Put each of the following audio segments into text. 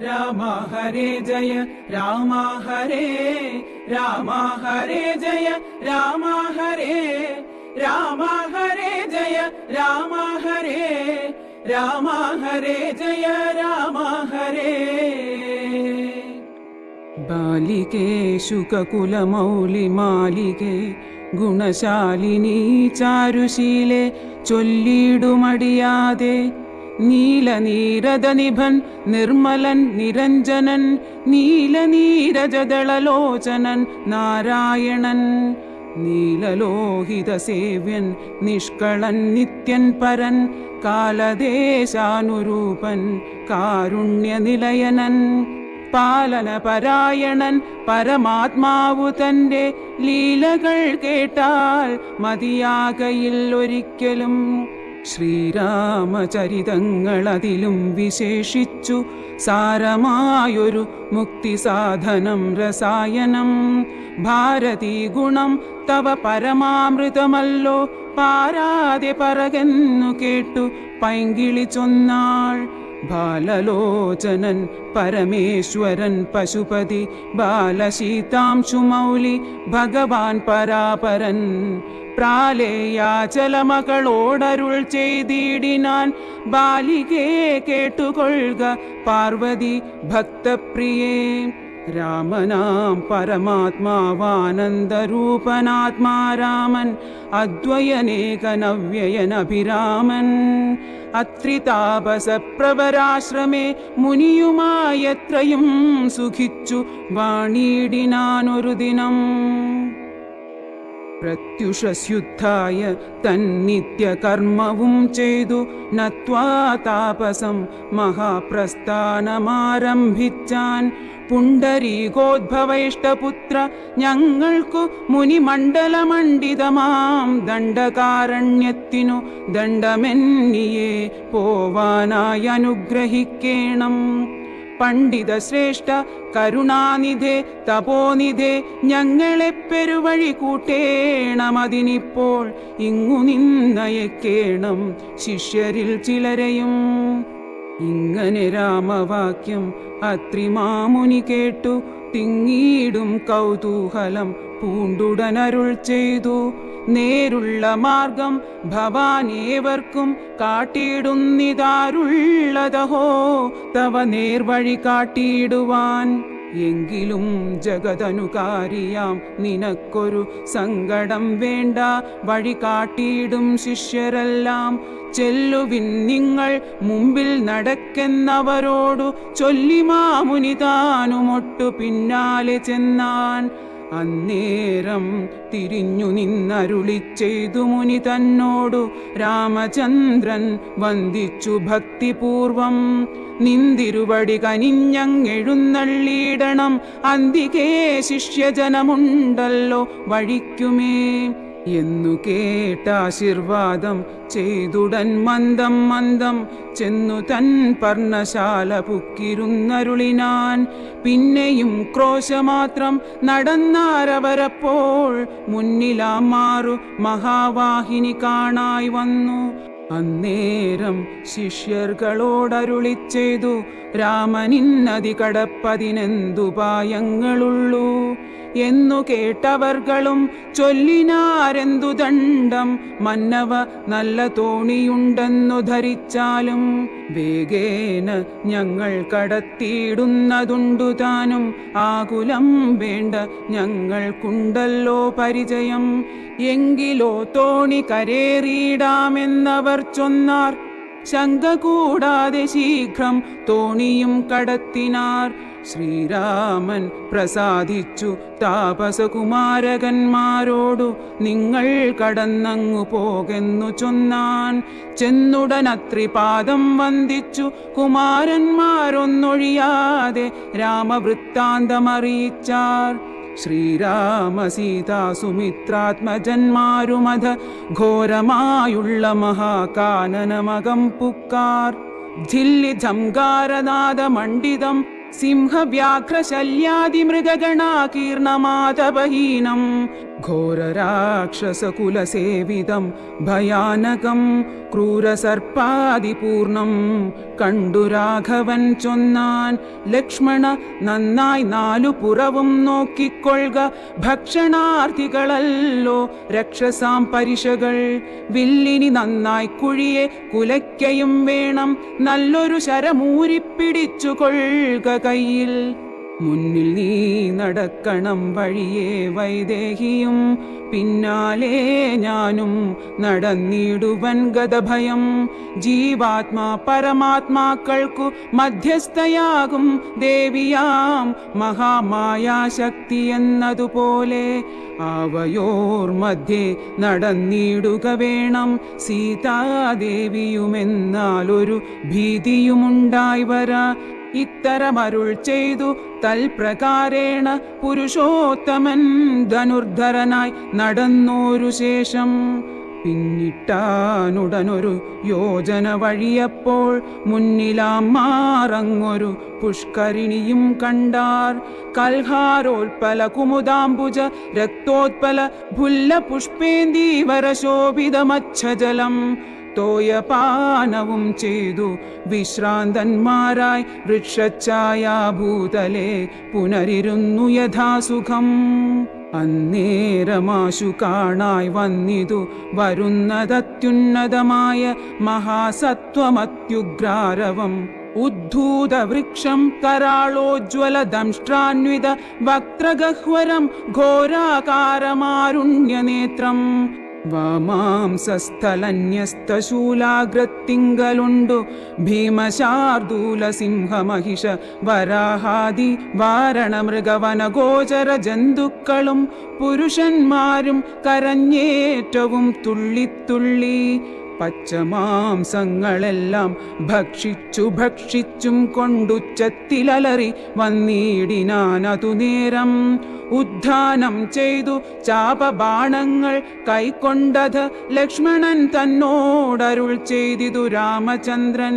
രാമ ഹരേ ജയ രാമ ഹരേ രാമ ഹരേ ജയ രാമ ഹരേ രാമ ഹരേ ജയ രാമ ഹരേ രാമ ഹരേ ജയ രാമ ഹരേ. ബാലികേ ശുകകുലമൗലി മാലികേ ഗുണശാലിനി ചാരുശീലെ ചൊല്ലിടുമടിയാതെ നീലനീരദ നിഭൻ നിർമ്മലൻ നിരഞ്ജനൻ നീലനീരജദളലോചനൻ നാരായണൻ നീലലോഹിത സേവ്യൻ നിഷ്കളൻ നിത്യൻ പരൻ കാലദേശാനുരൂപൻ കാരുണ്യനിലയനൻ പാലന പരായണൻ പരമാത്മാവു തന്റെ ലീലകൾ കേട്ടാൽ മതിയാകയിൽ ഒരിക്കലും. ശ്രീരാമചരിതങ്ങൾ അതിലും വിശേഷിച്ചു സാരമായൊരു മുക്തിസാധനം രസായനം. ഭാരതീ ഗുണം തവ പരമാമൃതമല്ലോ. പാരാതെ പറകെന്നു കേട്ടു പൈങ്കിളിച്ചൊന്നാൾ ബാലലോചനൻ പരമേശ്വരൻ പശുപതി. ബാലശീതാംശുമൗലി ഭഗവാൻ പരാപരൻ. പ്രാലേയാചലമകളോടരുൾ ചെയ്തിടിനാൻ ബാലികയെ കേട്ടുകൊള്ളുക പാർവതി ഭക്തപ്രിയേ. രാമനാം പരമാത്മാവാനന്ദരൂപനാത്മാരാമൻ അദ്വയനേകനവ്യയനഭിരാമൻ. അത്രിതാപസപ്രവരാശ്രമേ മുനിയുമായത്രയും സുഖിച്ചു വാണിയിടിനാനൊരു ദിനം പ്രത്യുഷസ്യുദ്ധായ തന്നിത്യകർമ്മവും ചെയ്തു. നത്വാ താപസം മഹാപ്രസ്ഥാനമാരംഭിച്ചാൻ. പുണ്ടരീകോദ്ഭവൈഷ്ടപുത്ര ഞങ്ങൾക്കു മുനിമണ്ഡലമണ്ഡിതമാം. ദണ്ഡകാരണ്യത്തിനു ദണ്ഡമെന്നിയെ പോവാനായി അനുഗ്രഹിക്കേണം പണ്ഡിത ശ്രേഷ്ഠ കരുണാനിധേ തപോനിധേ ഞങ്ങളെ പെരുവഴി കൂട്ടേണമതിനിപ്പോൾ ഇങ്ങു നിന്നയക്കേണം ശിഷ്യരിൽ ചിലരെയും. ഇങ്ങനെ രാമവാക്യം അത്രിമാമുനി കേട്ടു തിങ്ങീടും കൗതൂഹലം പൂണ്ടുടനരുൾ ചെയ്തു. നേരുള്ള മാർഗം ഭവാനേവർക്കും കാട്ടിയിടുന്നിതാരുള്ളതഹോ? തവ നേർവഴി കാട്ടിയിടുവാൻ എങ്കിലും ജഗതനുകാരിയാം. നിനക്കൊരു സങ്കടം വേണ്ട വഴി കാട്ടിയിടും ശിഷ്യരെല്ലാം. ചെല്ലുവിൻ നിങ്ങൾ മുമ്പിൽ നടക്കെന്നവരോടു ചൊല്ലിമാമുനിതാനുമൊട്ടു പിന്നാലെ ചെന്നാൻ. അന്നേരം തിരിഞ്ഞു നിന്നരുളി ചെയ്തു മുനി തന്നോടു രാമചന്ദ്രൻ വന്ദിച്ചു ഭക്തിപൂർവം. നിന്തിരുവടി കനിഞ്ഞങ്ങെഴുന്നള്ളിയിടണം. അന്തികേ ശിഷ്യജനമുണ്ടല്ലോ വഴിക്കുമേ. എന്നു കേട്ടാശീർവാദം ചെയ്തുടൻ മന്ദം മന്ദം ചെന്നു തൻ പർണശാല പുക്കിരുന്നരുളിനാൻ. പിന്നെയും ക്രോശമാത്രം നടന്നാരവരപ്പോൾ മുന്നിലാ മാറു മഹാവാഹിനി കാണായി വന്നു. അന്നേരം ശിഷ്യർകളോടരുളി ചെയ്തു രാമനിന്നതി കടപ്പതിനെന്തുപായങ്ങളുള്ളൂ എന്നു കേട്ടവർകളും ചൊല്ലിനാരെന്തു ദണ്ഡം? മന്നവ നല്ല തോണിയുണ്ടെന്നു ധരിച്ചാലും വേഗേന ഞങ്ങൾ കടത്തിയിടുന്നതുണ്ടു താനും. ആകുലം വേണ്ട ഞങ്ങൾക്കുണ്ടല്ലോ പരിചയം. എങ്കിലോ തോണി കരേറിയിടാമെന്നവർ ചൊന്നാർ. ശങ്ക കൂടാതെ ശീഘ്രം തോണിയും കടത്തിനാർ. ശ്രീരാമൻ പ്രസാദിച്ചു താപസകുമാരകന്മാരോടു നിങ്ങൾ കടന്നങ്ങു പോകെന്നു ചൊന്നാൻ. ചെന്നുടനത്രിപാദം വന്ദിച്ചു കുമാരന്മാരൊന്നൊഴിയാതെ രാമവൃത്താന്തമറിയിച്ചാർ. ശ്രീരാമ സീതാ സുമിത്രാത്മജന്മാരുമധ ഘോരമായുള്ള മഹാകാനനമകം പുക്കാർ. ധില്ലി ഝംകാരനാദ സിംഹവ്യാഘ്രശല്യാതിമൃഗഗണാകീർണമാതപഹീനം ഘോരരാക്ഷസകുലസേവിതം ഭയാനകം ക്രൂരസർപ്പാതിപൂർണം കണ്ടു രാഘവൻ ചൊന്നാൻ ലക്ഷ്മണ നന്നായി നാലു പുറവും നോക്കിക്കൊള്ളുക ഭക്ഷണാർത്ഥികളല്ലോ രക്ഷസാം പരിശകൾ വില്ലിനി നന്നായി കുഴിയെ കുലയ്ക്കയും വേണം. നല്ലൊരു ശരമൂരിപ്പിടിച്ചു കൊള്ളുക കയ്യിൽ മുന്നിൽ നീ നടക്കണം വഴിയേ വൈദേഹിയും. പിന്നാലെ ഞാനും നടന്നിടുവൻ ഗതഭയം ജീവാത്മാ പരമാത്മാക്കൾക്കു മധ്യസ്ഥയാകും ദേവിയാം. മഹാമായാശക്തി എന്നതുപോലെ അവയോർ മധ്യേ നടന്നിടുക വേണം. സീതാദേവിയുമെന്നാലൊരു ഭീതിയുമുണ്ടായി വരാ. ഇത്തരമരുൾ ചെയ്തു. തൽപ്രകാരേണ പുരുഷോത്തമൻ ധനുർധരനായി നടന്നോരു ശേഷം പിന്നിട്ടാനുടനൊരു യോജന വഴിയപ്പോൾ മുന്നിലാം മാറങ്ങൊരു പുഷ്കരിണിയും കണ്ടാർ. കൽഹാരോൽപല കുമുദാംബുജ രക്തോത്പല ഭുല്ല പുഷ്പേന്ദീവര ശോഭിതമച്ഛജലം തോയപാനവും ചെയ്തു. വിശ്രാന്തന്മാരായി വൃക്ഷഛായാഭൂതലെ പുനരിരുന്നു യഥാസുഖം. അന്നേരമാശു കാണായി വന്നിതു വരുന്നതത്യുന്നതമായ മഹാസത്വമത്യുഗ്രാരവം. ഉദ്ധൂതവൃക്ഷം കരാളോജ്വല ദംഷ്ട്രാന്വിത വക്ത്രഗഹ്വരം ഘോരാകാരമാരുണ്യനേത്രം. വാമാംസസ്ഥലന്യസ്തശൂലാഗ്രത്തിങ്കലുണ്ടു. ഭീമശാർദൂല സിംഹമഹിഷ വരാഹാദി വാരണമൃഗവനഗോചര ജന്തുക്കളും പുരുഷന്മാരും കരഞ്ഞേറ്റവും തുള്ളിത്തുള്ളി. പച്ചമാംസങ്ങളെല്ലാം ഭക്ഷിച്ചു ഭക്ഷിച്ചും കൊണ്ടുച്ചത്തിലലറി വന്നിടിനാനതു നേരം ഉദ്ധാനം ചെയ്തു ചാപബാണങ്ങൾ കൈക്കൊണ്ടത് ലക്ഷ്മണൻ തന്നോടരുൾ ചെയ്തിതു രാമചന്ദ്രൻ.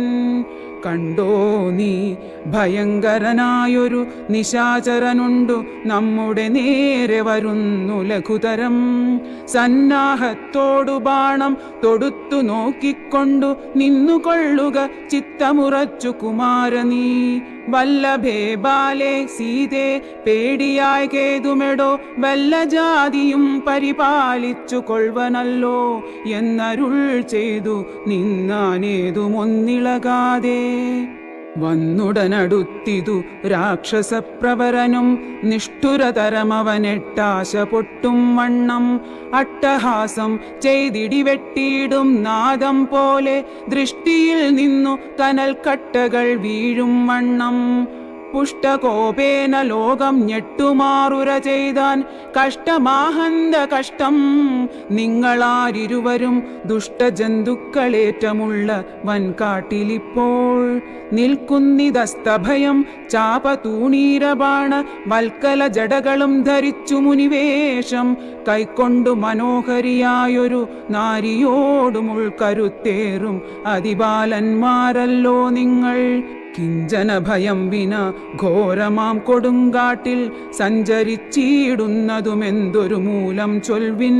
കണ്ടോ നീ? ഭയങ്കരനായൊരു നിശാചരനുണ്ടു. നമ്മുടെ നേരെ വരുന്നു ലഘുതരം. സന്നാഹത്തോടു ബാണം തൊടുത്തു നോക്കിക്കൊണ്ടു നിന്നുകൊള്ളുക ചിത്തമുറച്ചു കുമാരനീ വല്ലഭേ ബാലെ സീതേ പേടിയായി കേതുമെടോ വല്ല ജാതിയും പരിപാലിച്ചു കൊള്ളവനല്ലോ എന്നരുൾ ചെയ്തു നിന്നാനേതുമൊന്നിളകാതെ. വന്നുടനടുത്തിതു രാക്ഷസപ്രവരനും നിഷ്ഠുരതരമവനെട്ടാശ പൊട്ടും വണ്ണം. അട്ടഹാസം ചെയ്തിടിവെട്ടിയിടും നാദം പോലെ ദൃഷ്ടിയിൽ നിന്നു കനൽ കട്ടകൾ വീഴും വണ്ണം. പുഷ്ടകോപേന ലോകം ഞെട്ടുമാറുര ചെയ്താൻ കഷ്ടമാഹന്ത കഷ്ടം. നിങ്ങളാരിരുവരും ദുഷ്ടജന്തുക്കളേറ്റമുള്ള വൻകാട്ടിലിപ്പോൾ. നിൽക്കുന്നിതസ്തഭയം ചാപതൂണീരബാണ വൽക്കല ജടകളും ധരിച്ചു മുനിവേഷം. കൈക്കൊണ്ടു മനോഹരിയായൊരു നാരിയോടുമുൾക്കരുത്തേറും അതിബാലന്മാരല്ലോ നിങ്ങൾ. കിഞ്ചന ഭയം വിന ഘോരമാം കൊടുങ്കാട്ടിൽ സഞ്ചരിച്ചിടുന്നതുമെന്തൊരു മൂലം ചൊൽവിൻ.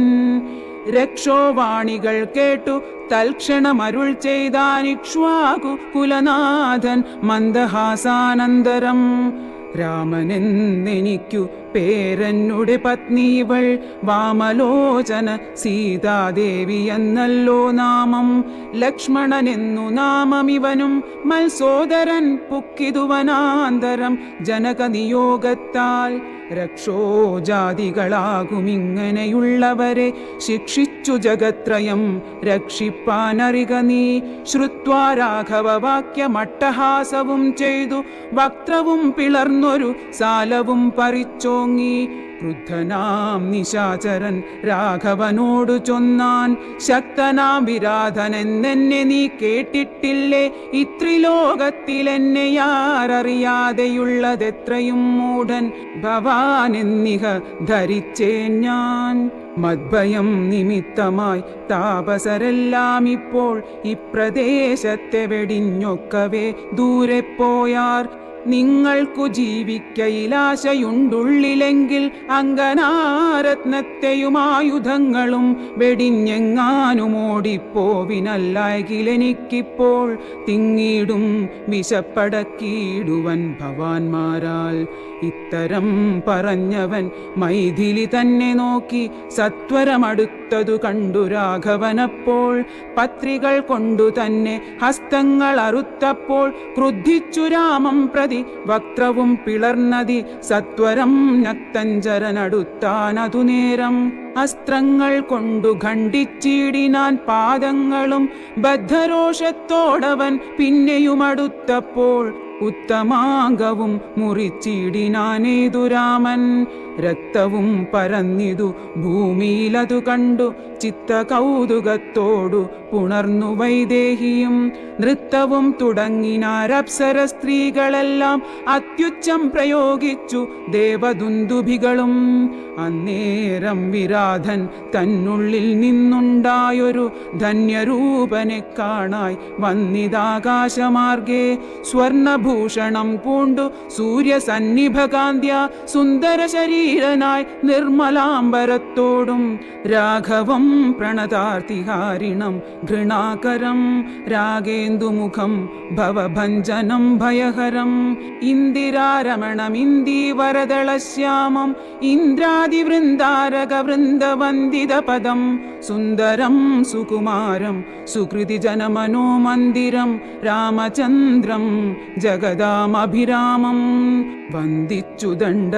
രക്ഷോവാണികൾ കേട്ടു തൽക്ഷണമരുൾ ചെയ്താനിക്ഷ്വാകു കുലനാഥൻ മന്ദഹാസാനന്തരം. രാമനെന്നെനിക്കു പേരന്നുടെ പത്നീവൾ വാമലോചന സീതാദേവി എന്നല്ലോ നാമം. ലക്ഷ്മണനെന്നു നാമമിവനും മത്സോദരൻ പുക്കിതുവനാന്തരം ജനക നിയോഗത്താൽ രക്ഷോജാതികളാകുമിങ്ങനെയുള്ളവരെ ശിക്ഷിച്ചു ജഗത്രയം രക്ഷിപ്പാനറിക നീ. ശ്രുത്വാ രാഘവ വാക്യമട്ടഹാസവും ചെയ്തു വക്ത്രവും പിളർന്നൊരു സാലവും പറിച്ചോങ്ങി. ക്രുദ്ധനാം നിശാചരൻ രാഘവനോടു ചൊന്നാൻ ശക്തനാം വിരാധനെന്നെന്നെ നീ കേട്ടിട്ടില്ലേ? ഇത്രിലോകത്തിലെന്നെയാരറിയാതെയുള്ളതെത്രയും മൂഢൻ ഭവാനെന്നിഹ ധരിച്ചേ ഞാൻ. മദ്ഭയം നിമിത്തമായി താപസരെല്ലാം ഇപ്പോൾ ഇപ്രദേശത്തെ വെടിഞ്ഞൊക്കവേ ദൂരെ പോയാർ നിങ്ങൾക്കു ജീവിക്കയിലാശയുണ്ടുള്ളിലെങ്കിൽ അങ്കനാരത്നത്തെയും ആയുധങ്ങളും വെടിഞ്ഞെങ്ങാനും ഓടിപ്പോവിനല്ലായകിലെനിക്കിപ്പോൾ തിങ്ങിടും വിശപ്പടക്കിയിടുവൻ ഭവാന്മാരാൽ. ഇത്തരം പറഞ്ഞവൻ മൈഥിലി തന്നെ നോക്കി സത്വരമടുത്തതു കണ്ടു രാഘവനപ്പോൾ. പത്രികൾ കൊണ്ടു തന്നെ ഹസ്തങ്ങൾ അറുത്തപ്പോൾ ക്രുദ്ധിച്ചു രാമം പ്രതി വക്രവും പിളർന്നതി സത്വരം നത്തഞ്ചരനടുത്താനതു നേരം. അസ്ത്രങ്ങൾ കൊണ്ടു ഖണ്ഡിച്ചിടിനാൻ പാദങ്ങളും ബദ്ധരോഷത്തോടവൻ പിന്നെയും അടുത്തപ്പോൾ ഉത്തമാംഗവും മുറിച്ചിടിനാനേതു രാമൻ രക്തവും പരന്നിതു ഭൂമിയിലതു കണ്ടു. ചിത്ത കൗതുകത്തോടു പുണർന്നു വൈദേഹിയും. നൃത്തവും തുടങ്ങിനാരപ്സര സ്ത്രീകളെല്ലാം അത്യുച്ചം പ്രയോഗിച്ചു ദേവദുന്ദുഭികളും. അന്നേരം വിരാധൻ തന്നുള്ളിൽ നിന്നുണ്ടായൊരു ധന്യരൂപനെ കാണായി വന്നിതാകാശമാർഗേ. സ്വർണഭൂഷണം പൂണ്ടു സൂര്യസന്നിഭകാന്ത്യ സുന്ദര ശരീരനായി നിർമ്മലാംബരത്തോടും രാഘവം പ്രണതാർത്തിഹാരിണം ഘൃണാകരം രാഗേന്ദുമുഖം ഭവഭഞ്ജനം ഭയഹരം ഇന്ദിരാരമണം ഇന്ദീവരദളശ്യാമം ഇന്ദ്രാദിവൃന്ദാരക വൃന്ദവന്ദിത പദം സുന്ദരം സുകുമാരം സുകൃതി ജനമനോമന്ദിരം രാമചന്ദ്രം ജഗദാമഭിരാമം വന്ദിച്ചു ദണ്ഡ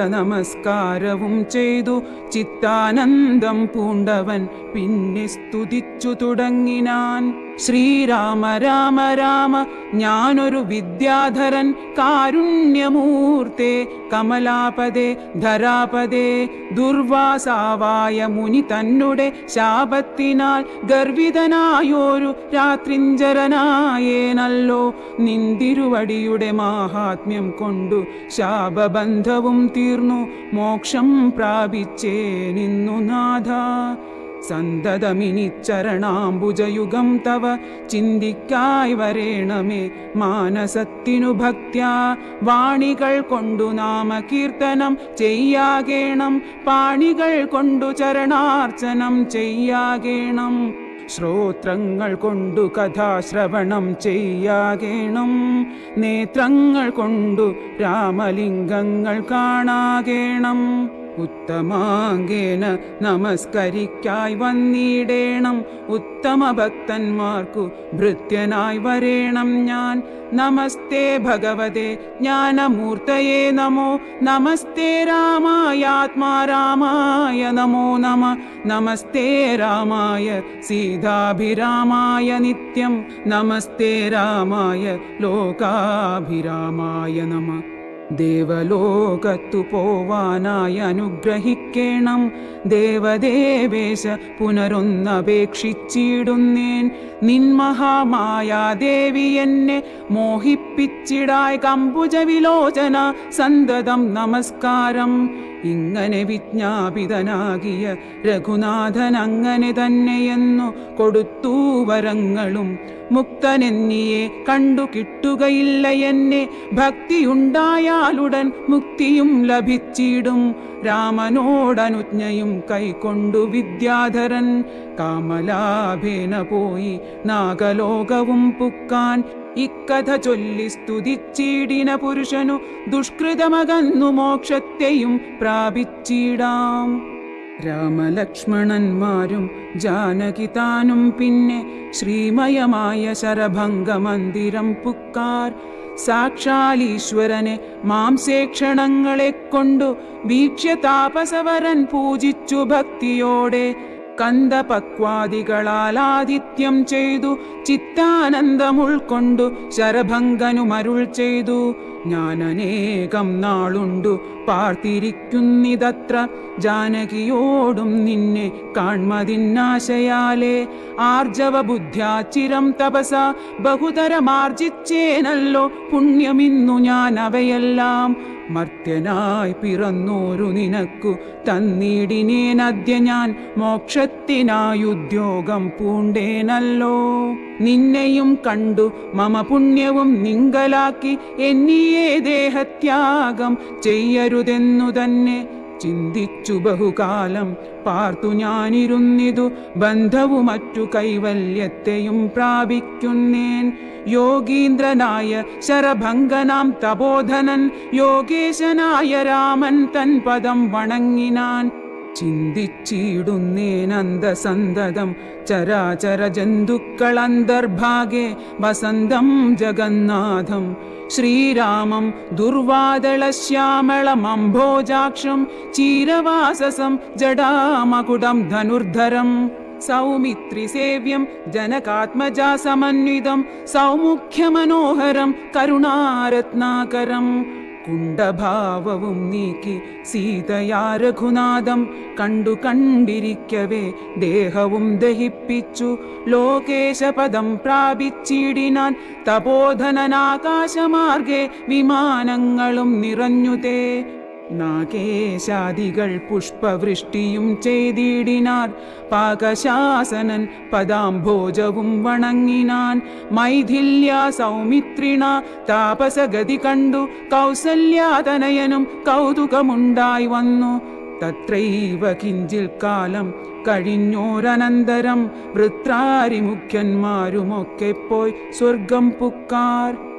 നമസ്കാരവും ചെയ്തു ചിത്താനന്ദം പൂണ്ടവൻ പിന്നെ സ്തുതിച്ചു തുടങ്ങിനാൻ. ശ്രീരാമ രാമ രാമ ഞാനൊരു വിദ്യാധരൻ. കാരുണ്യമൂർത്തെ കമലാപദേ ധരാപദേ ദുർവാസാവായ മുനി തന്നുടെ ശാപത്തിനാൽ ഗർവിതനായോരു രാത്രിഞ്ചരനായേനല്ലോ. നിന്തിരുവടിയുടെ മാഹാത്മ്യം കൊണ്ടു ശാപബന്ധവും തീർന്നു. മോക്ഷം പ്രാപിച്ചേ നിന്നു നാഥ. സന്തതമിനി ചരണാംബുജയുഗം തവ ചിന്തിക്കായി വരേണമേ മാനസത്തിനു ഭക്ത്യാ. വാണികൾ കൊണ്ടു നാമകീർത്തനം ചെയ്യാകേണം. പാണികൾ കൊണ്ടു ചരണാർച്ചനം ചെയ്യാകേണം. ശ്രോത്രങ്ങൾ കൊണ്ടു കഥാശ്രവണം ചെയ്യാകേണം. നേത്രങ്ങൾ കൊണ്ടു രാമലിംഗങ്ങൾ കാണാകേണം. ഉത്തമാങ്കേന നമസ്കരിക്കായി വന്നിടേണം ഉത്തമ ഭക്തന്മാർക്കു ഭൃത്യനായി വരേണം ഞാൻ നമസ്തേ ഭഗവതേ ജ്ഞാനമൂർത്തയേ നമോ നമസ്തേ രാമായാത്മാ രാമായ നമോ നമ നമസ്തേ രാമായ സീതാഭിരാമായ നിത്യം നമസ്തേ രാമായ ലോകാഭിരാമായ നമ ദേവലോകത്തു പോവാനായി അനുഗ്രഹിക്കണം. ദേവദേവേശ പുനരൊന്നപേക്ഷിച്ചിടുന്നേൻ. നിൻമഹാമായാദേവി എന്നെ മോഹിപ്പിച്ചിടായ. കമ്പുജ വിലോചന സന്തതം നമസ്കാരം. ഇങ്ങനെ വിജ്ഞാപിതനാകിയ രഘുനാഥൻ അങ്ങനെ തന്നെയെന്നു കൊടുത്തു വരങ്ങളും. മുക്തനെന്നിയെ കണ്ടു കിട്ടുകയില്ല എന്നെ. ഭക്തിയുണ്ടായാലുടൻ മുക്തിയും ലഭിച്ചിടും. രാമനോടനുജ്ഞയും കൈക്കൊണ്ടു വിദ്യാധരൻ. കാമലാഭേന പോയി നാഗലോകവും പുക്കാൻ. ഇക്കഥ ചൊല്ലി സ്തുതിച്ചീടിന പുരുഷനു ദുഷ്കൃതമകന്നു മോക്ഷത്തെയും പ്രാപിച്ചിടാം. രാമലക്ഷ്മണന്മാരും ജാനകി താനും പിന്നെ ശ്രീമയമായ ശരഭംഗമന്ദിരം പുക്കാർ. പുക്കാർ സാക്ഷാലീശ്വരനെ മാംസേക്ഷണങ്ങളെ കൊണ്ടു വീക്ഷ്യ താപസവരൻ പൂജിച്ചു ഭക്തിയോടെ കന്ദപക്വാദികളാൽ പക്വാദികളാലാദിത്യം ചെയ്തു ചിത്താനന്ദം ഉൾക്കൊണ്ടു ശരഭംഗനുമരുൾ ചെയ്തു. ഞാൻ അനേകം നാളുണ്ടു പാർത്തിരിക്കുന്നിതത്ര ജാനകിയോടും നിന്നെ കാൺമതിന്നാശയാലേ. ആർജവ ബുദ്ധ്യാ ചിരം തപസ ബഹുതരമാർജിച്ചേനല്ലോ പുണ്യമിന്നു ഞാൻ അവയെല്ലാം മർത്യനായി പിറന്നോരു നിനക്കു തന്നിടിനേനദ്യ ഞാൻ മോക്ഷത്തിനായുദ്യോഗം പൂണ്ടേനല്ലോ. നിന്നെയും കണ്ടു മമ പുണ്യവും നിങ്കലാക്കി എന്നിയേ ദേഹത്യാഗം ചെയ്യരുതെന്നു തന്നെ ചിന്തിച്ചു ബഹുകാലം പാർത്തു ഞാനിരുന്നിതു ബന്ധവു മറ്റു കൈവല്യത്തെയും പ്രാപിക്കുന്നേൻ. യോഗീന്ദ്രനായ ശരഭംഗനാം തപോധനൻ യോഗേശനായ രാമൻ തൻ പദം വണങ്ങിനാൻ. ചിന്തിച്ചിടുന്നേനന്ദസന്തതം ചരാചര ജന്തുക്കൾ അന്തർഭാഗെ വസന്തം ജഗന്നാഥം ശ്രീരാമം ദുർവാദളശ്യാമളമംഭോജാക്ഷം ചീരവാസസം ജടാമകുടം ധനുർധരം സൗമിത്രി സേവ്യം ജനകാത്മജാ സമന്വിതം സൗമുഖ്യമനോഹരം കരുണാരത്നാകരം കുണ്ടഭാവവും നീക്കി സീതയാ രഘുനാഥം കണ്ടു കണ്ടിരിക്കവേ ദേഹവും ദഹിപ്പിച്ചു. ലോകേശപദം പ്രാപിച്ചിടിനാൻ തപോധനനാകാശമാർഗെ വിമാനങ്ങളും നിറഞ്ഞുതേ. നാഗേശാദികൾ പുഷ്പവൃഷ്ടിയും ചെയ്തിടിനാർ. പാകശാസനൻ പദാംഭോജവും വണങ്ങിനാൻ. മൈഥില്യ സൗമിത്രിണ താപസഗതി കണ്ടു. കൗസല്യാതനയനും കൗതുകമുണ്ടായി വന്നു. തത്രൈവ കിഞ്ചിൽ കാലം കഴിഞ്ഞോരനന്തരം. വൃത്രാരി മുഖ്യന്മാരുമൊക്കെ പോയി സ്വർഗം പുക്കാർ.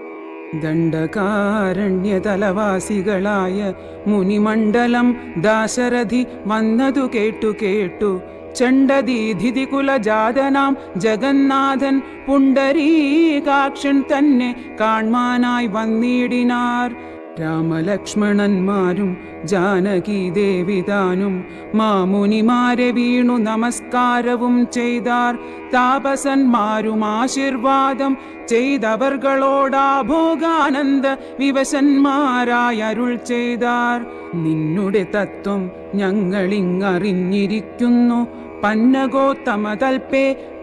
ദണ്ഡകാരണ്യതലവാസികളായ മുനിമണ്ഡലം ദാശരഥി വന്നതു കേട്ടു കേട്ടു. ചണ്ഡദീധിതി കുലജാതനാം ജഗന്നാഥൻ പുണ്ടരീകാക്ഷൻ തന്നെ കാൺമാനായി വന്നിടിനാർ. രാമലക്ഷ്മണന്മാരും ജാനകി ദേവിതാനും മാമുനിമാരെ വീണു നമസ്കാരവും ചെയ്താർ. താപസന്മാരും ആശീർവാദം ചെയ്തവർകളോടാ ഭോഗാനന്ദ വിവശന്മാരായി അരുൾ ചെയ്താർ. നിന്നുടെ തത്വം ഞങ്ങളിങ്ങറിഞ്ഞിരിക്കുന്നു.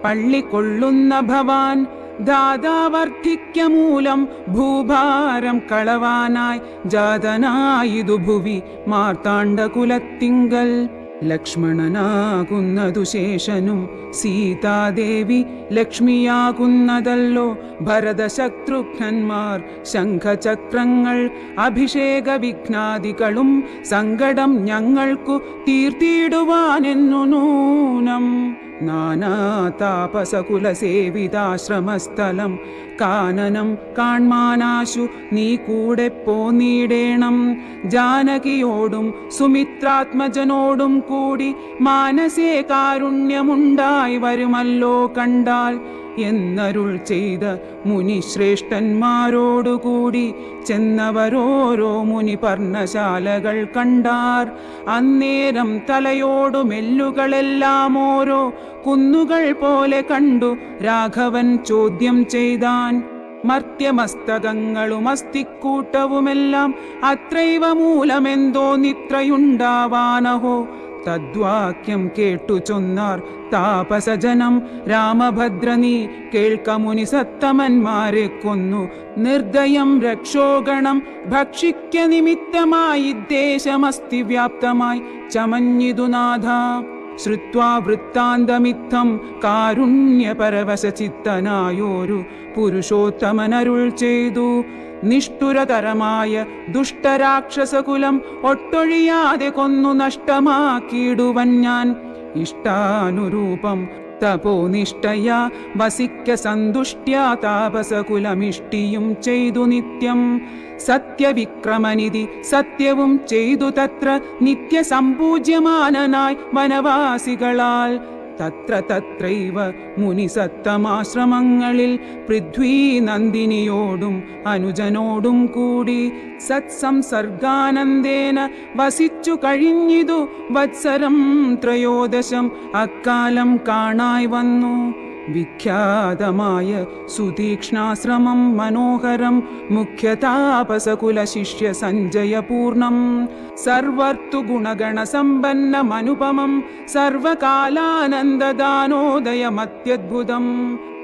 പള്ളി കൊള്ളുന്ന ഭവാൻ ദാതാവർദ്ധിക്ക മൂലം ഭൂഭാരം കളവാനായി ജാതനായിതു ഭുവി മാർത്താണ്ഡകുലത്തിങ്കൽ. ലക്ഷ്മണനാകുന്നതു ശേഷനും സീതാദേവി ലക്ഷ്മിയാകുന്നതല്ലോ ഭരതശത്രുഘ്നന്മാർ. ശംഖചക്രങ്ങൾ അഭിഷേക വിഘ്നാദികളും സങ്കടം ഞങ്ങൾക്കു തീർത്തിയിടുവാനെന്നു നൂനം. നാനാതാപസകുലസേവിതാശ്രമസ്ഥലം കാനനം കാൺമാനാശു നീ കൂടെ പോന്നീടേണം ജാനകിയോടും സുമിത്രാത്മജനോടും കൂടി മാനസേ കാരുണ്യമുണ്ടായി വരുമല്ലോ കണ്ടാൽ എന്നരുൾ ചെയ്ത മുനിശ്രേഷ്ഠന്മാരോടുകൂടി ചെന്നവരോരോ മുനി പർണശാലകൾ കണ്ടാർ. അന്നേരം തലയോടു മെല്ലുകളെല്ലാം ഓരോ കുന്നുകൾ പോലെ കണ്ടു രാഘവൻ ചോദ്യം ചെയ്താൻ. മർത്യമസ്തകങ്ങളും അസ്ഥിക്കൂട്ടവുമെല്ലാം അത്രൈവ മൂലമെന്തോ നിത്രയുണ്ടാവാനഹോ തദ്വാക്യം കേട്ടു ചൊന്നാർ താപസജനം. രാമഭദ്രനീ കേൾക്കമുനി സത്തമന്മാരെ കൊന്നു. നിർദ്ദയം രക്ഷോഗണം ഭക്ഷിക്ക നിമിത്തമായി ദേശമസ്തി വ്യാപ്തമായി. ചമഞ്ഞിതു നാഥ ശ്രുത്വാ വൃത്താന്തമിത്തം കാരുണ്യപരവശചിത്തനായോരു പുരുഷോത്തമനരുൾ ചെയ്തു. നിഷ്ഠുരതരമായ ദുഷ്ടരാക്ഷസകുലം ഒട്ടൊഴിയാതെ കൊന്നു നഷ്ടമാക്കിയിടുവൻ ഞാൻ. ഇഷ്ടാനുരൂപം തപോനിഷ്ഠയാ വസിക്ക സന്തുഷ്ട്യാ താപസകുലമിഷ്ടിയും ചെയ്തു നിത്യം. സത്യവിക്രമനിധി സത്യവും ചെയ്തു തത്ര നിത്യസമ്പൂജ്യമാനനായി വനവാസികളാൽ. തത്ര തത്രൈവ മുനിസത്തമാശ്രമങ്ങളിൽ പൃഥ്വീ നന്ദിനിയോടും അനുജനോടും കൂടി സത്സംസർഗാനന്ദേന വസിച്ചു കഴിഞ്ഞിതു വത്സരം ത്രയോദശം അക്കാലം കാണായി വന്നു. विख्यातमाय सुतीक्ष्णाश्रमं मनोहरं मुख्यतापसकुलशिष्यसञ्जयपूर्णं सर्वर्तुगुणगणसम्पन्नमनुपमं सर्वकालानन्ददानोदयमत्यद्भुतम्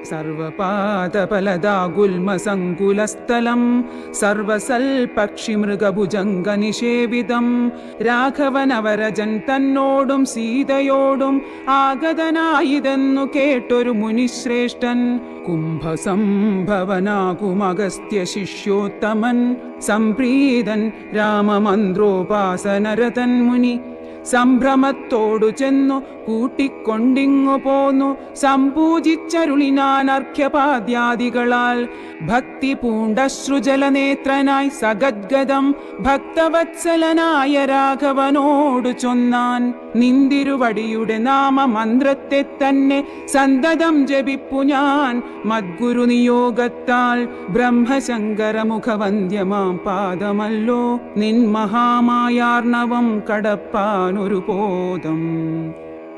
സർവപാദഫലദാഗുൽമസങ്കുലസ്ഥലം സർവസൽപക്ഷിമൃഗഭുജംഗനിഷേവിതം. രാഘവനവരജൻ തന്നോടും സീതയോടും ആഗതനായിതെന്നു കേട്ടൊരു മുനിശ്രേഷ്ഠൻ. കുംഭസംഭവനാകുമഗസ്ത്യ ശിഷ്യോത്തമൻ സംപ്രീതൻ രാമമന്ത്രോപാസനരതൻ മുനി. സംഭ്രമത്തോടു ചെന്നു കൂട്ടിക്കൊണ്ടിങ്ങു പോന്നു. സംപൂജിച്ചരുളിനാൻ അർഘ്യപാദ്യാദികളാൽ ഭക്തി പൂണ്ടശ്രുജലനേത്രനായി സഗദ്ഗതം ഭക്തവത്സലനായ രാഘവനോടു ചൊന്നാൻ. നിന്തിരുവടിയുടെ നാമ മന്ത്രത്തെ തന്നെ സന്തതം ജപിപ്പു ഞാൻ. മദ്ഗുരു നിയോഗത്താൽ ബ്രഹ്മശങ്കരമുഖവന്ദ്യമാം പാദമല്ലോ. നിൻ മഹാമായാർണവം കടപ്പാനൊരു ബോധം.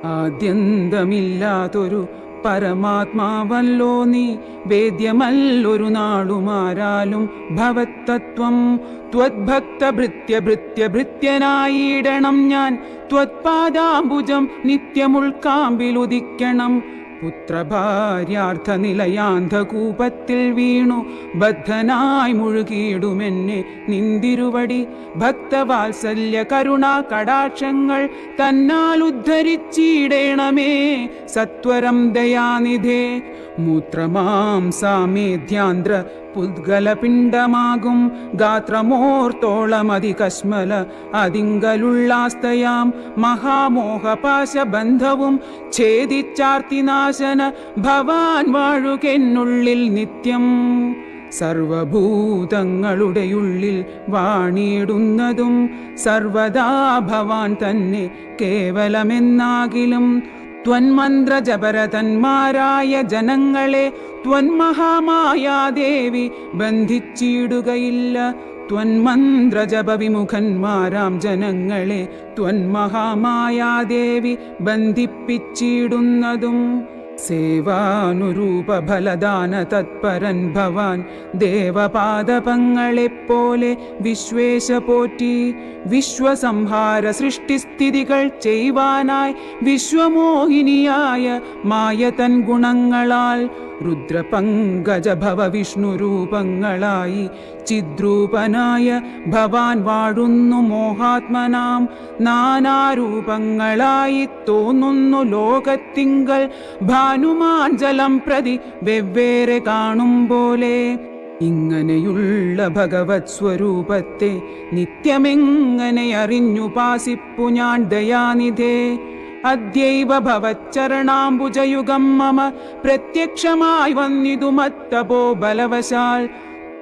ആദ്യന്തമില്ലാത്തൊരു പരമാത്മാവല്ലോ നീ. വേദ്യമല്ലൊരു നാളുമാരാലും ഭവത്തത്വം. ത്വദ്ഭക്തഭൃത്യഭൃത്യഭൃത്യനായിടണം ഞാൻ. ത്വത്പാദാംബുജം നിത്യമുൾക്കാമ്പിലുദിക്കണം പുത്രഭാര്യാർത്ഥ നിലയാന്ധകൂപത്തിൽ വീണു. ബദ്ധനായി മുഴുകിയിടുമെന്നെ നിന്തിരുവടി. ഭക്തവാത്സല്യ കരുണാ കടാക്ഷങ്ങൾ തന്നാൽ ഉദ്ധരിച്ചിടേണമേ. സത്വരം ദയാനിധേ. മൂത്രമാം സാമേധ്യാന്ധ്ര പുദ്ഗലപിണ്ഡമാകും ഗാത്രമോർത്തോളമതി കസ്മല അതിങ്കലുള്ളാസ്തയാം. മഹാമോഹപാശബന്ധവും ഛേദിച്ചാർത്തിനാശന ഭവാൻ വാഴുകെന്നുള്ളിൽ നിത്യം. സർവഭൂതങ്ങളുടെയുള്ളിൽ വാണിയിടുന്നതും സർവദാ ഭവാൻ തന്നെ കേവലമെന്നാകിലും ത്വന്മന്ത്രജപരതന്മാരായ ജനങ്ങളെ ത്വന്മഹാമായാദേവി ബന്ധിച്ചിടുകയില്ല. ത്വന്മന്ത്രജപവിമുഖന്മാരാം ജനങ്ങളെ ത്വന്മഹാമായാദേവി ബന്ധിപ്പിച്ചിടുന്നതും സേവാനുരൂപ ഫലദാന തത്പരൻ ഭവാൻ ദേവപാദപങ്ങളെപ്പോലെ വിശ്വേശ പോറ്റി വിശ്വസംഹാര സൃഷ്ടിസ്ഥിതികൾ ചെയ്യുവാനായി വിശ്വമോഹിനിയായ മായതൻ ഗുണങ്ങളാൽ രുദ്രപങ്കജ ഭവ വിഷ്ണു രൂപങ്ങളായി ചിദ്രൂപനായ ഭവാൻ വാഴുന്നു മോഹാത്മനാം. നാനാരൂപങ്ങളായി തോന്നുന്നു ലോകത്തിങ്കൽ ഭാനുമാൻ ജലം പ്രതി വെവ്വേറെ കാണും പോലെ. ഇങ്ങനെയുള്ള ഭഗവത് സ്വരൂപത്തെ നിത്യമെങ്ങനെ അറിഞ്ഞുപാസിപ്പു ഞാൻ ദയാനിധേ? അദ്യൈവ ഭവച്ചരണാംബുജയുഗം മമ പ്രത്യക്ഷമായി വന്നിതു മത്തപോ ബലവശാൽ.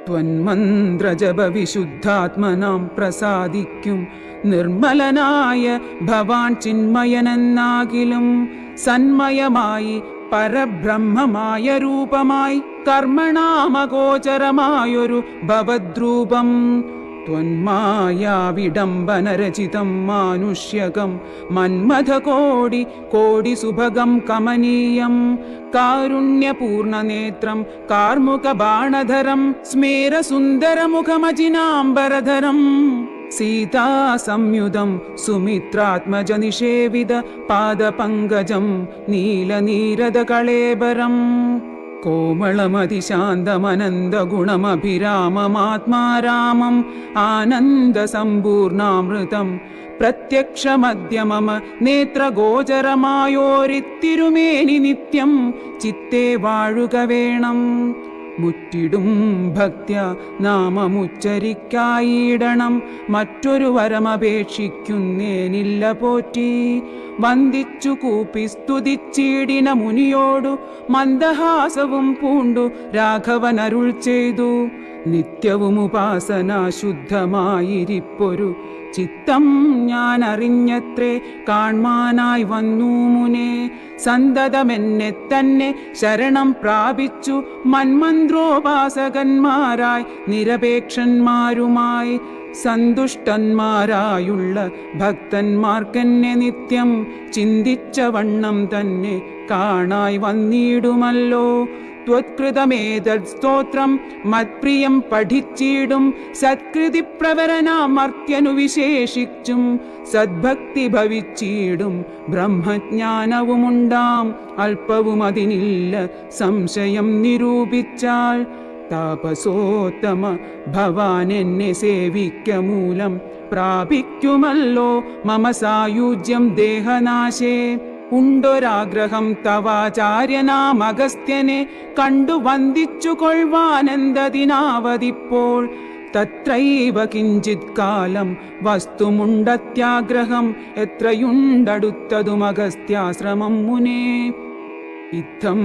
ത്വന്മന്ത്രജപ വിശുദ്ധാത്മനാം പ്രസാദിക്കും. നിർമ്മലനായ ഭവാൻ ചിന്മയനെന്നാകിലും സന്മയമായി പരബ്രഹ്മമായ രൂപമായി കർമ്മണാമഗോചരമായൊരു ഭവദ്രൂപം. त्वन्मायाविडम्बनरचितं मानुष्यकं मन्मथ कोडिसुभगं कमनीयं कारुण्यपूर्णनेत्रं कार्मुकबाणधरं स्मेरसुन्दरमुखमजिनाम्बरधरम् सीता संयुधं सुमित्रात्मजनिषेविद पादपङ्कजं नीलनीरदकळेबरम् കോമളമതിശാന്തമനന്തഗുണമഭിരാമമാത്മാരാമം ആനന്ദസമ്പൂർണാമൃതം പ്രത്യക്ഷമദ്യ മമ നേത്രഗോചരമായോരിത്തിരുമേനി നിത്യം ചിത്തേ വാഴുക വേണം. മുറ്റിടും ഭക്ത്യ നാമമുച്ചരിക്കായിടണം. മറ്റൊരു വരമപേക്ഷിക്കുന്നേനില്ല പോറ്റി. വന്ദിച്ചു കൂപ്പി സ്തുതിച്ചീടിന മുനിയോടു മന്ദഹാസവും പൂണ്ടു. രാഘവൻ അരുൾ ചെയ്തു. നിത്യവും ഉപാസന ശുദ്ധമായിരിപ്പൊരു ചിത്തം ഞാൻ അറിഞ്ഞത്രേ കാൺമാനായി വന്നു മുനെ. സന്തതമെന്നെ തന്നെ ശരണം പ്രാപിച്ചു മന്മന്ത്രോപാസകന്മാരായി നിരപേക്ഷന്മാരുമായി. സന്തുഷ്ടന്മാരായുള്ള ഭക്തന്മാർക്കെന്നെ നിത്യം ചിന്തിച്ച വണ്ണം തന്നെ കാണായി വന്നിടുമല്ലോ. ത്വത്കൃതമേതത് സ്തോത്രം. മത്പ്രിയം പഠിച്ചിടും. സത്കൃതി പ്രവരനാമർത്യനു വിശേഷിച്ചും. സദ്ഭക്തി ഭവിച്ചിടും. ബ്രഹ്മജ്ഞാനവുമുണ്ടാം. അല്പവും അതിനില്ല സംശയം നിരൂപിച്ചാൽ താപസോത്തമ ഭവാൻ എന്നെ സേവിക്ക മൂലം പ്രാപിക്കുമല്ലോ. മമ സായുജ്യം ദേഹനാശേ. ഉണ്ടൊരാഗ്രഹം തവാചാര്യനാമഗസ്ത്യനെ കണ്ടു വന്ദിച്ചു കൊള്ളുവാനെന്തതിനാവതിപ്പോൾ തത്രൈവ കിഞ്ചിത് കാലം വസ്തുമുണ്ടത്യാഗ്രഹം എത്രയുണ്ടടുത്തതും അഗസ്ത്യാശ്രമം മുനേ. ഇത്തം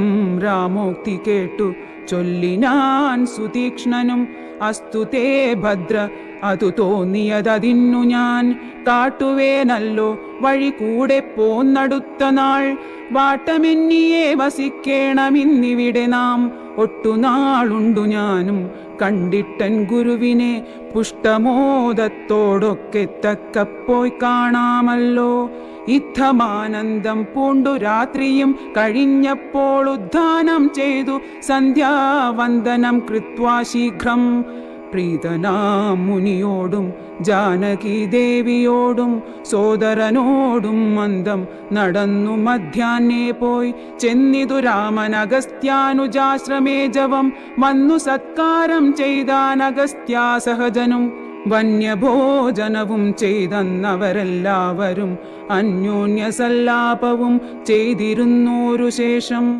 രാമോക്തി കേട്ടു ചൊല്ലിനാൻ സുതീക്ഷ്ണനും അസ്തുതേ ഭദ്ര അതു തോന്നിയതതിന്നു ഞാൻ. കാട്ടുവേനല്ലോ വഴി കൂടെ പോന്നടുത്ത നാൾ. വാട്ടമെന്നിയെ വസിക്കേണമിന്നിവിടെ നാം. ഒട്ടുനാളുണ്ടു ഞാനും കണ്ടിട്ടൻ ഗുരുവിനെ. പുഷ്ടമോദത്തോടൊക്കെ തക്കപ്പോയി കാണാമല്ലോ. ഇത്തമാനന്ദം പൂണ്ടു രാത്രിയും കഴിഞ്ഞപ്പോൾ ഉദ്ധാനം ചെയ്തു. സന്ധ്യാവന്ദനം കൃത്വാ ശീഘ്രം പ്രീതനാം മുനിയോടും ജാനകി ദേവിയോടും സോദരനോടും മന്ദം നടന്നു മധ്യാഹ്നേ പോയി. ചെന്നിതു രാമൻ അഗസ്ത്യാനുജാശ്രമേ ജവം വന്നു സത്കാരം ചെയ്താൻ അഗസ്ത്യാസഹജനും വന്യഭോജനവും ചെയ്തെന്നവരെല്ലാവരും അന്യോന്യസല്ലാപവും ചെയ്തിരുന്നോരു ശേഷം.